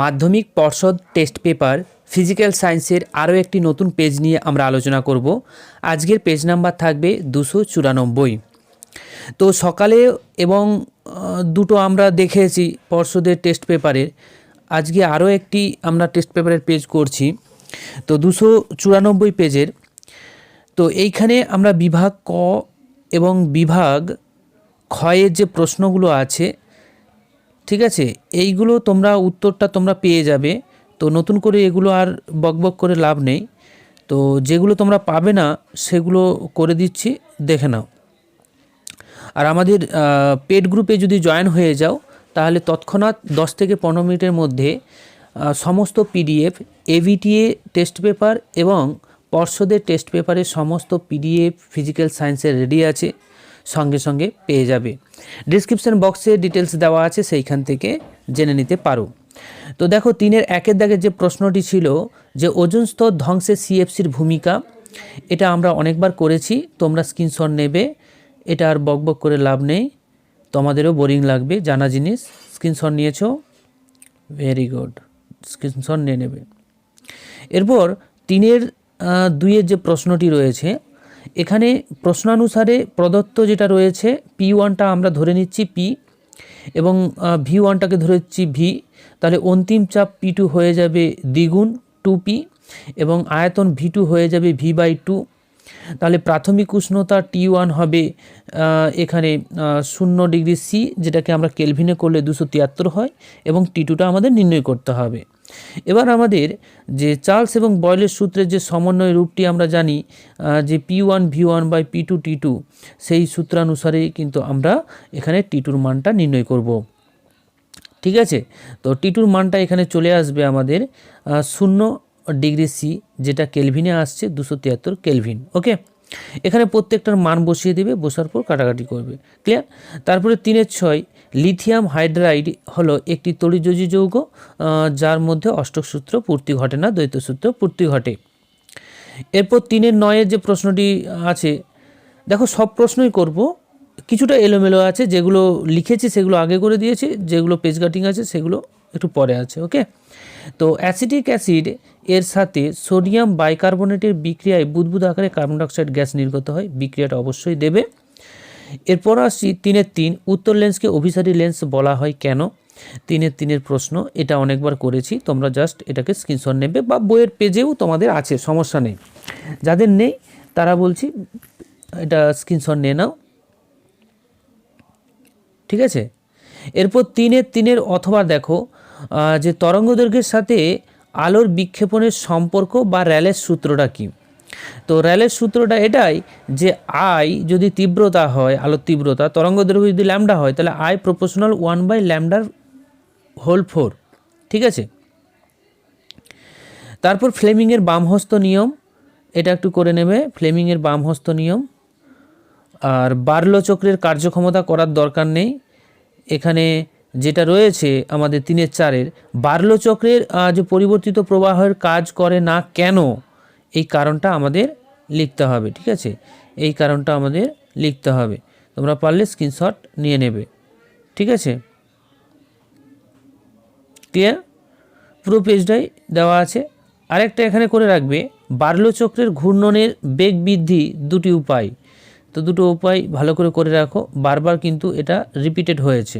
মাধ্যমিক পর্ষদ test paper, physical সায়েন্সের আরও একটি নতুন পেজ নিয়ে আমরা আলোচনা করব। আজকের পেজ নাম্বার থাকবে দুশো চুরানব্বই। তো সকালে এবং দুটো আমরা দেখেছি পর্ষদের টেস্ট পেপারের। আজকে আরও একটি আমরা টেস্ট পেপারের পেজ করছি। তো দুশো চুরানব্বই পেজের। তো এইখানে আমরা বিভাগ ক এবং বিভাগ ক্ষয়ের যে প্রশ্নগুলো আছে ঠিক আছে? এইগুলো তোমরা উত্তরটা তোমরা পেয়ে যাবে। তো নতুন করে এগুলো আর বকবক করে লাভ নেই। তো যেগুলো তোমরা পাবে না, সেগুলো করে দিচ্ছি, দেখে নাও। আর আমাদের পেড গ্রুপে যদি জয়েন হয়ে যাও, তাহলে তৎক্ষণাৎ দশ থেকে পনেরো মিনিটের মধ্যে সমস্ত পিডিএফ, এভিটিএ টেস্ট পেপার এবং পর্ষদের টেস্ট পেপারের সমস্ত পিডিএফ, ফিজিক্যাল সায়েন্সের রেডি আছে। সঙ্গে সঙ্গে পেয়ে যাবে। ডিসক্রিপশন বক্সে ডিটেলস দেওয়া আছে, সেইখান থেকে জেনে নিতে পারো। তো দেখো, তিনের একের দাগের যে প্রশ্নটি ছিল যে ওজন স্তর ধ্বংসে সিএফসির ভূমিকা, এটা আমরা অনেকবার করেছি, তোমরা স্ক্রিনশট নেবে, এটা আর বকবক করে লাভ নেই, তোমাদেরও বোরিং লাগবে, জানা জিনিস স্ক্রিনশট নিয়েছো ভেরি গুড স্ক্রিনশট নিয়ে নেবে। এরপর তিনের দুইয়ের যে প্রশ্নটি রয়েছে এখানে প্রশ্নানুসারে প্রদত্ত যেটা রয়েছে পি ওয়ানটা আমরা ধরে নিচ্ছি পি এবং ভি ওয়ানটাকে ধরে নিচ্ছি ভি তাহলে অন্তিম চাপ পি টু হয়ে যাবে দ্বিগুণ টু পি এবং আয়তন ভি টু হয়ে যাবে ভি বাই টু তাহলে প্রাথমিক উষ্ণতা টি ওয়ান হবে এখানে শূন্য ডিগ্রি সি যেটাকে আমরা কেলভিনে করলে দুশো তিয়াত্তর হয় এবং টি টুটা আমাদের নির্ণয় করতে হবে। এবার আমাদের যে চার্লস এবং বয়লের সূত্রের যে সমন্বয় রূপটি আমরা জানি যে P one, V one by P two, T two, সেই সূত্রানুসারেই কিন্তু আমরা এখানে টি টুর মানটা নির্ণয় করব। ঠিক আছে? তো টি টুর মানটা এখানে চলে আসবে আমাদের শূন্য ডিগ্রি সি, যেটা কেলভিনে আসছে, দুশো তিয়াত্তর কেলভিন, ওকে? এখানে প্রত্যেকটার মান বসিয়ে দেবে, বসার পর কাটাকাটি করবে। ক্লিয়ার তারপরে তিনের ছয় লিথিয়াম হাইড্রাইড হলো একটি তড়িযোজী যৌগ যার মধ্যে অষ্টক সূত্র পূর্তি ঘটে না, দ্বৈত সূত্র পূর্তি ঘটে। এরপর তিনের নয়ের যে প্রশ্নটি আছে, দেখো সব প্রশ্নই করব, কিছুটা এলোমেলো আছে, যেগুলো লিখেছি সেগুলো আগে করে দিয়েছি, যেগুলো পেজ কাটিং আছে সেগুলো একটু পরে আছে ওকে তো অ্যাসিটিক অ্যাসিড এর সাথে সোডিয়াম বাইকার্বনেটের বিক্রিয়ায় বুদবুদ আকারে কার্বন ডাইঅক্সাইড গ্যাস নির্গত হয়। বিক্রিয়াটা অবশ্যই দেবে। এরপর আসছি তিনের তিন। উত্তর লেন্সকে অভিসারী লেন্স বলা হয় কেন? তিনের তিনের প্রশ্ন। এটা অনেকবার করেছি। তোমরা জাস্ট এটাকে স্ক্রিনশট নেবে বা বইয়ের পেজেও তোমাদের আছে, সমস্যা নেই। যাদের নেই, তারা বলছি, এটা স্ক্রিনশট নিয়ে নাও। ঠিক আছে? এরপর তিনের তিনের অথবা দেখো যে তরঙ্গদৈর্ঘ্যের সাথে আলোর বিক্ষেপণের সম্পর্ক বা র্যালের সূত্রটা কী? তো র্যালের সূত্রটা এটাই যে আই যদি তীব্রতা হয়, আলোর তীব্রতা তরঙ্গদৈর্ঘ্য যদি ল্যামডা হয়, তাহলে আই প্রপোর্শনাল ওয়ান বাই ল্যামডার হোল ফোর ঠিক আছে? তারপর ফ্লেমিংয়ের বামহস্ত নিয়ম, এটা একটু করে নেবে, ফ্লেমিংয়ের বামহস্ত নিয়ম। আর বার্লো চক্রের কার্যক্ষমতা করার দরকার নেই। এখানে যেটা রয়েছে আমাদের তিনের চারের। বার্লো চক্রের যে পরিবর্তিত প্রবাহের কাজ করে না কেন? এই কারণটা আমাদের লিখতে হবে, ঠিক আছে? এই কারণটা আমাদের লিখতে হবে। তোমরা পারলে স্ক্রিনশট নিয়ে নেবে, ঠিক আছে? ক্লিয়ার পুরো পেজটাই দেওয়া আছে। আরেকটা এখানে করে রাখবে, বার্লো চক্রের ঘূর্ণনের বেগ বৃদ্ধি দুটি উপায়। তো দুটো উপায় ভালো করে করে রাখো, বারবার কিন্তু এটা রিপিটেড হয়েছে।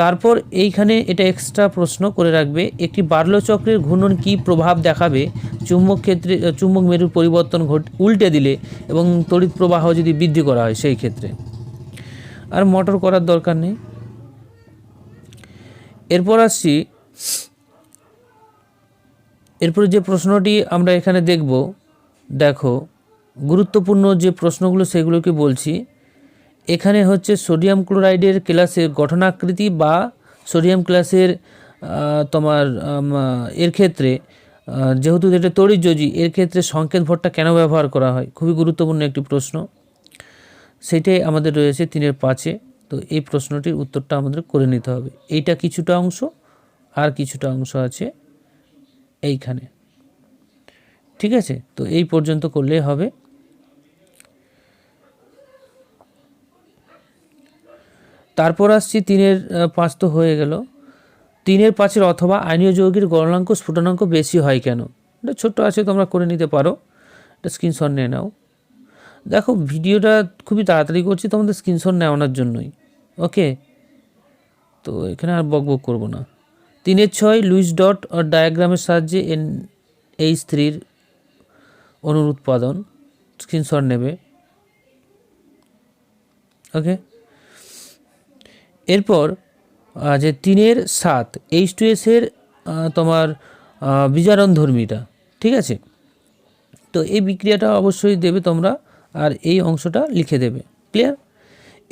তারপর এইখানে এটা এক্সট্রা প্রশ্ন করে রাখবে, একটি বার্লো চক্রের ঘূর্ণন কী প্রভাব দেখাবে? চুম্বক ক্ষেত্রে চুম্বক মেরুর পরিবর্তন ঘট, উল্টে দিলে এবং তড়িৎ প্রবাহ যদি বৃদ্ধি করা হয় সেই ক্ষেত্রে। আর মোটর করার দরকার নেই। এরপর আসছি, এরপর যে প্রশ্নটি আমরা এখানে দেখব, দেখো, গুরুত্বপূর্ণ যে প্রশ্নগুলো সেগুলোকে বলছি এখানে হচ্ছে সোডিয়াম ক্লোরাইডের ক্লাসের গঠনাকৃতি বা সোডিয়াম ক্লাসের তোমার এর ক্ষেত্রে যেহেতু এটা তড়িৎযোজী, এর ক্ষেত্রে সংকেত ভরটা কেন ব্যবহার করা হয়? খুবই গুরুত্বপূর্ণ একটি প্রশ্ন। সেটাই আমাদের রয়েছে তিনের পাঁচে। তো এই প্রশ্নটির উত্তরটা আমাদের করে নিতে হবে। এইটা কিছুটা অংশ, আর কিছুটা অংশ আছে এইখানে। ঠিক আছে? তো এই পর্যন্ত করলেই হবে। তারপর আসছি তিনের পাঁচ তো হয়ে গেল। তিনের পাঁচের অথবা আইনীয় যৌগের গণনাঙ্ক, স্ফুটনাঙ্ক বেশি হয় কেন? এটা ছোট্ট আছে, তোমরা করে নিতে পারো। এটা স্ক্রিনশট নিয়ে নাও। দেখো, ভিডিওটা খুবই তাড়াতাড়ি করছি, তোমাদের স্ক্রিনশট নেওয়ানোর জন্যই। ওকে? তো এখানে আর বক বক করব না। তিনের ছয়, লুইস ডট ডায়াগ্রামের সাহায্যে এন এইচ থ্রির অনুৎপাদন স্ক্রিনশট নেবে। ওকে? এরপর যে তিনের সাত এইচ টু এসের তোমার বিজারণ ধর্মীটা ঠিক আছে? তো এই বিক্রিয়াটা অবশ্যই দেবে তোমরা, আর এই অংশটা লিখে দেবে ক্লিয়ার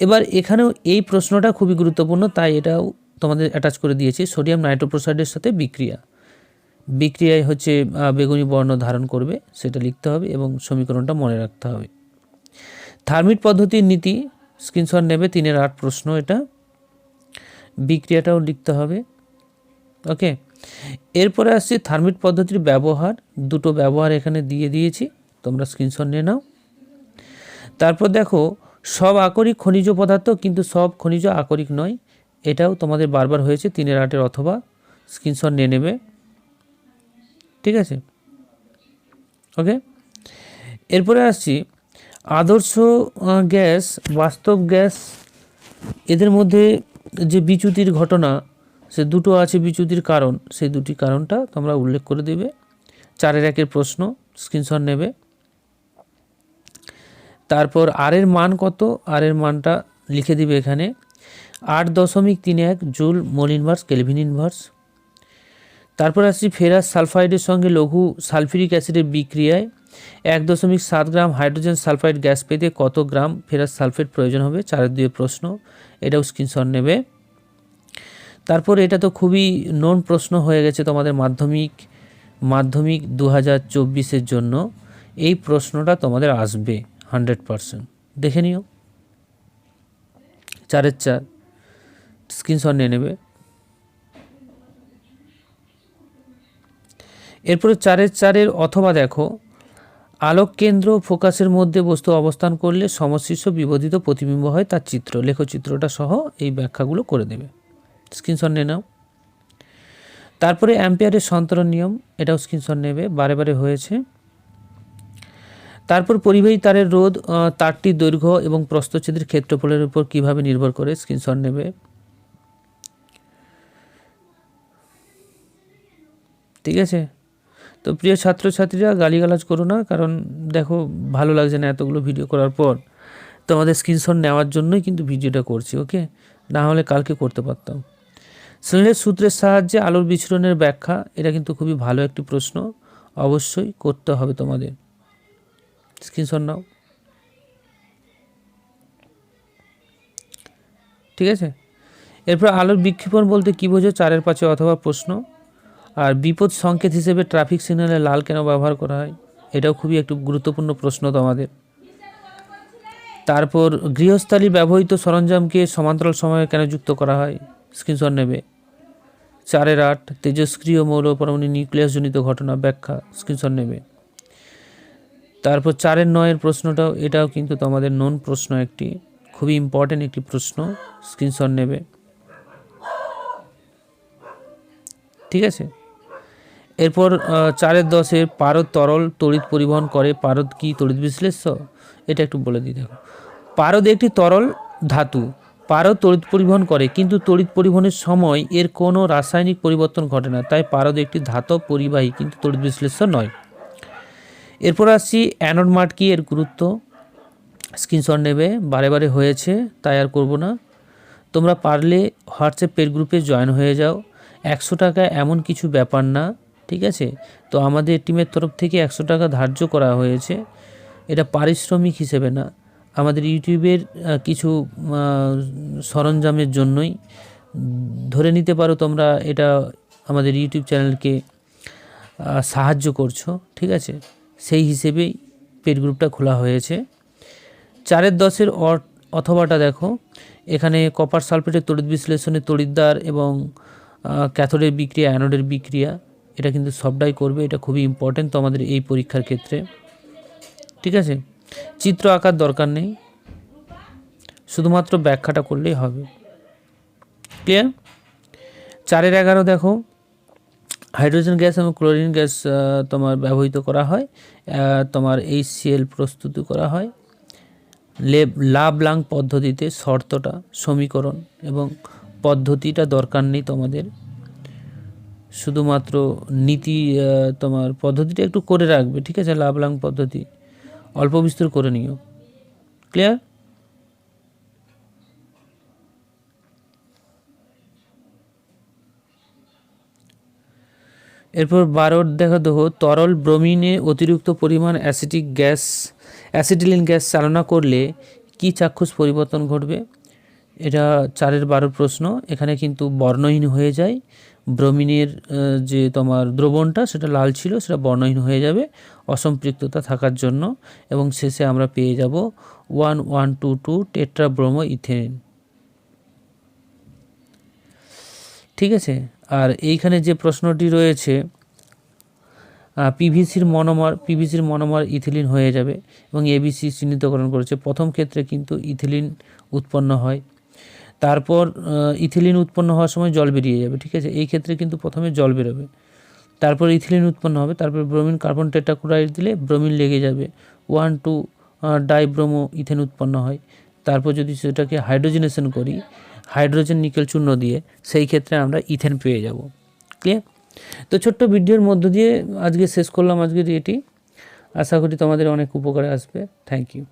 এবার এখানেও এই প্রশ্নটা খুবই গুরুত্বপূর্ণ, তাই এটাও তোমাদের অ্যাটাচ করে দিয়েছি সোডিয়াম নাইট্রোপ্রোসাইডের সাথে বিক্রিয়া। বিক্রিয়ায় হচ্ছে বেগুনি বর্ণ ধারণ করবে, সেটা লিখতে হবে এবং সমীকরণটা মনে রাখতে হবে। থার্মিট পদ্ধতির নীতি স্ক্রিনশট নেবে, তিনের আট প্রশ্ন এটা। বিক্রিয়াটাও লিখতে হবে। ওকে? এরপরে আসছে থার্মিট পদ্ধতির ব্যবহার। দুটো ব্যবহার এখানে দিয়ে দিয়েছি। তোমরা স্ক্রিনশট নিয়ে নাও। তারপর দেখো, সব আকরিক খনিজ পদার্থ কিন্তু সব খনিজ আকরিক নয়। এটাও তোমাদের বারবার হয়েছে তিনের আটের অথবা। স্ক্রিনশট নিয়ে নেবে। ঠিক আছে? ওকে? এরপরে আসছি, আদর্শ গ্যাস, বাস্তব গ্যাস, এদের মধ্যে যে বিচ্যুতির ঘটনা, সে দুটো আছে বিচ্যুতির কারণ, সেই দুটি কারণটা তোমরা উল্লেখ করে দেবে। চারের একের প্রশ্ন স্ক্রিনশট নেবে। তারপর আর এর মান কত? আর এর মানটা লিখে দিবে এখানে। আট দশমিক তিন এক joule mole inverse kelvin inverse তারপর আসছি ফেরাস সালফাইডের সঙ্গে লঘু সালফিউরিক অ্যাসিডের বিক্রিয়ায়। এক দশমিক সাত গ্রাম হাইড্রোজেন সালফাইড গ্যাস পেতে কত গ্রাম ফেরাস সালফেট প্রয়োজন হবে? চারের দুয়ে প্রশ্ন। এটাও স্ক্রিনশট নেবে। তারপর এটা তো খুবই নোন প্রশ্ন হয়ে গেছে তোমাদের মাধ্যমিক মাধ্যমিক দু হাজার চব্বিশের জন্য। এই প্রশ্নটা তোমাদের আসবে হান্ড্রেড পারসেন্ট। দেখে নিও। চারের চার। স্ক্রিনশট নিয়ে নেবে। এরপরে চারের চারের অথবা দেখো। আলোক কেন্দ্র ফোকাসের মধ্যে বস্তু অবস্থান করলে সমশীর্ষ বিবোধিত প্রতিবিম্ব হয় তার চিত্র। লেখচিত্রটা সহ এই ব্যাখ্যাগুলো করে দেবে। স্ক্রিনশট নিয়ে নাও। তারপরে অ্যাম্পিয়ারের সন্তরণ নিয়ম, এটাও স্ক্রিনশট নেবে, বারে বারে হয়েছে। তারপর পরিবাহী তারের রোধ তারটির দৈর্ঘ্য এবং প্রস্থচ্ছেদের ক্ষেত্রফলের উপর কীভাবে নির্ভর করে স্ক্রিনশট নেবে। ঠিক আছে? তো প্রিয় ছাত্রছাত্রীরা, গালিগালাজ করো না, কারণ দেখো ভালো লাগছে না এতগুলো ভিডিও করার পর। তোমাদের স্ক্রিনশট নেওয়ার জন্যই কিন্তু ভিডিওটা করছি ওকে না হলে কালকে করতে পারতাম। শ্রেণির সূত্রের সাহায্যে আলোর বিচরণের ব্যাখ্যা, এটা কিন্তু খুবই ভালো একটি প্রশ্ন। অবশ্যই করতে হবে তোমাদের। স্ক্রিনশট নাও। ঠিক আছে? এরপর আলোর বিক্ষেপণ বলতে কী বোঝো? চারের পাঁচে অথবা প্রশ্ন। আর বিপদ সংকেত হিসেবে ট্রাফিক সিগন্যালে লাল কেন ব্যবহার করা হয়? এটাও খুবই একটু গুরুত্বপূর্ণ প্রশ্ন তোমাদের। তারপর, গৃহস্থালী ব্যবহৃত সরঞ্জামকে সমান্তরাল সময়ে কেন যুক্ত করা হয়? স্ক্রিনশট নেবে। চারের আট, তেজস্ক্রিয় মৌল পরমাণু নিউক্লিয়াসজনিত ঘটনা ব্যাখ্যা স্ক্রিনশট নেবে। তারপর চারের নয়ের প্রশ্নটাও, এটাও কিন্তু তোমাদের নন প্রশ্ন একটি, খুবই ইম্পর্টেন্ট একটি প্রশ্ন স্ক্রিনশট নেবে। ঠিক আছে? এরপর চারের দশে পারদ তরল তড়িৎ পরিবহন করে। পারদ কি তড়িৎ বিশ্লেষ্য? এটা একটু বলে দিই দেখো। পারদ একটি তরল ধাতু। পারদ তড়িৎ পরিবহন করে, কিন্তু তড়িৎ পরিবহনের সময় এর কোনো রাসায়নিক পরিবর্তন ঘটে না। তাই পারদ একটি ধাতব পরিবাহী, কিন্তু তড়িৎ বিশ্লেষ্য নয়। এরপর আসছি অ্যানোড মাঠ কি, এর গুরুত্ব। স্ক্রিনশট নেবে, বারে বারে হয়েছে, তাই আর করব না। তোমরা পারলে হোয়াটসঅ্যাপ গ্রুপে জয়েন হয়ে যাও। একশো টাকা এমন কিছু ব্যাপার না। ঠিক আছে? তো আমাদের টিমের তরফ থেকে একশো টাকা ধার্য করা হয়েছে। এটা পারিশ্রমিক হিসেবে না। আমাদের ইউটিউবের কিছু সরঞ্জামের জন্যই। ধরে নিতে পারো তোমরা এটা আমাদের ইউটিউব চ্যানেলকে সাহায্য করছ, ঠিক আছে? সেই হিসেবেই পেড গ্রুপটা খোলা হয়েছে। চারের দশের অথবাটা দেখো। এখানে কপার সালফেটের তড়িৎ বিশ্লেষণে তড়িৎদ্বার এবং ক্যাথোডের বিক্রিয়া, অ্যানোডের বিক্রিয়া। এটা কিন্তু সবটাই করবে, এটা খুবই ইম্পর্টেন্ট তো আমাদের এই পরীক্ষার ক্ষেত্রে। ঠিক আছে? চিত্র আঁকার দরকার নেই। শুধুমাত্র ব্যাখ্যাটা করলেই হবে। ক্লিয়ার চারের এগারো দেখো। হাইড্রোজেন গ্যাস এবং ক্লোরিন গ্যাস তোমার ব্যবহৃত করা হয়। তোমার এইচসিএল প্রস্তুতি করা হয়। লেব লাভ লাং পদ্ধতিতে শর্তটা, সমীকরণ এবং পদ্ধতিটা দরকার নেই তোমাদের। শুধুমাত্র নীতি তোমার পদ্ধতিটা একটু করে রাখবে, ঠিক আছে? লাভ লাং পদ্ধতি। অল্প বিস্তর করে নিও। ক্লিয়ার এরপর বারোর দেখা দেখো তরল ব্রোমিনে অতিরিক্ত পরিমাণ অ্যাসিটিক গ্যাস, অ্যাসিটিলিন গ্যাস চালনা করলে কি চাক্ষুষ পরিবর্তন ঘটবে? এটা চারের বারোর প্রশ্ন। এখানে কিন্তু বর্ণহীন হয়ে যায়। ব্রোমিনের যে তোমার দ্রবণটা, সেটা লাল ছিল, সেটা বর্ণহীন হয়ে যাবে অসম্পৃক্ততা থাকার জন্য। এবং শেষে আমরা পেয়ে যাব one one, two two tetra bromo ethane. ঠিক আছে? আর এইখানে যে প্রশ্নটি রয়েছে পিভিসির মনোমার পিভিসির মনোমার ইথিলিন হয়ে যাবে এবং এবিসি চিহ্নিতকরণ করেছে। প্রথম ক্ষেত্রে কিন্তু ইথিলিন উৎপন্ন হয়। তারপর ইথিলিন উৎপন্ন হওয়ার সময় জল বেরিয়ে যাবে, ঠিক আছে? এই ক্ষেত্রে কিন্তু প্রথমে জল বেরোবে। তারপর ইথিলিন উৎপন্ন হবে, তারপর ব্রোমিন কার্বন টেট্রাক্লোরাইড দিলে ব্রোমিন লেগে যাবে। ওয়ান, টু ডাইব্রোমো ইথেন উৎপন্ন হয়। তারপর যদি সেটাকে হাইড্রোজেনেশন করি, হাইড্রোজেন নিকেল চূর্ণ দিয়ে, সেই ক্ষেত্রে আমরা ইথেন পেয়ে যাব। ক্লিয়ার তো ছোট্ট ভিডিওর মধ্য দিয়ে আজকে শেষ করলাম আজকের এটি। আশা করি তোমাদের অনেক উপকারে আসবে। Thank you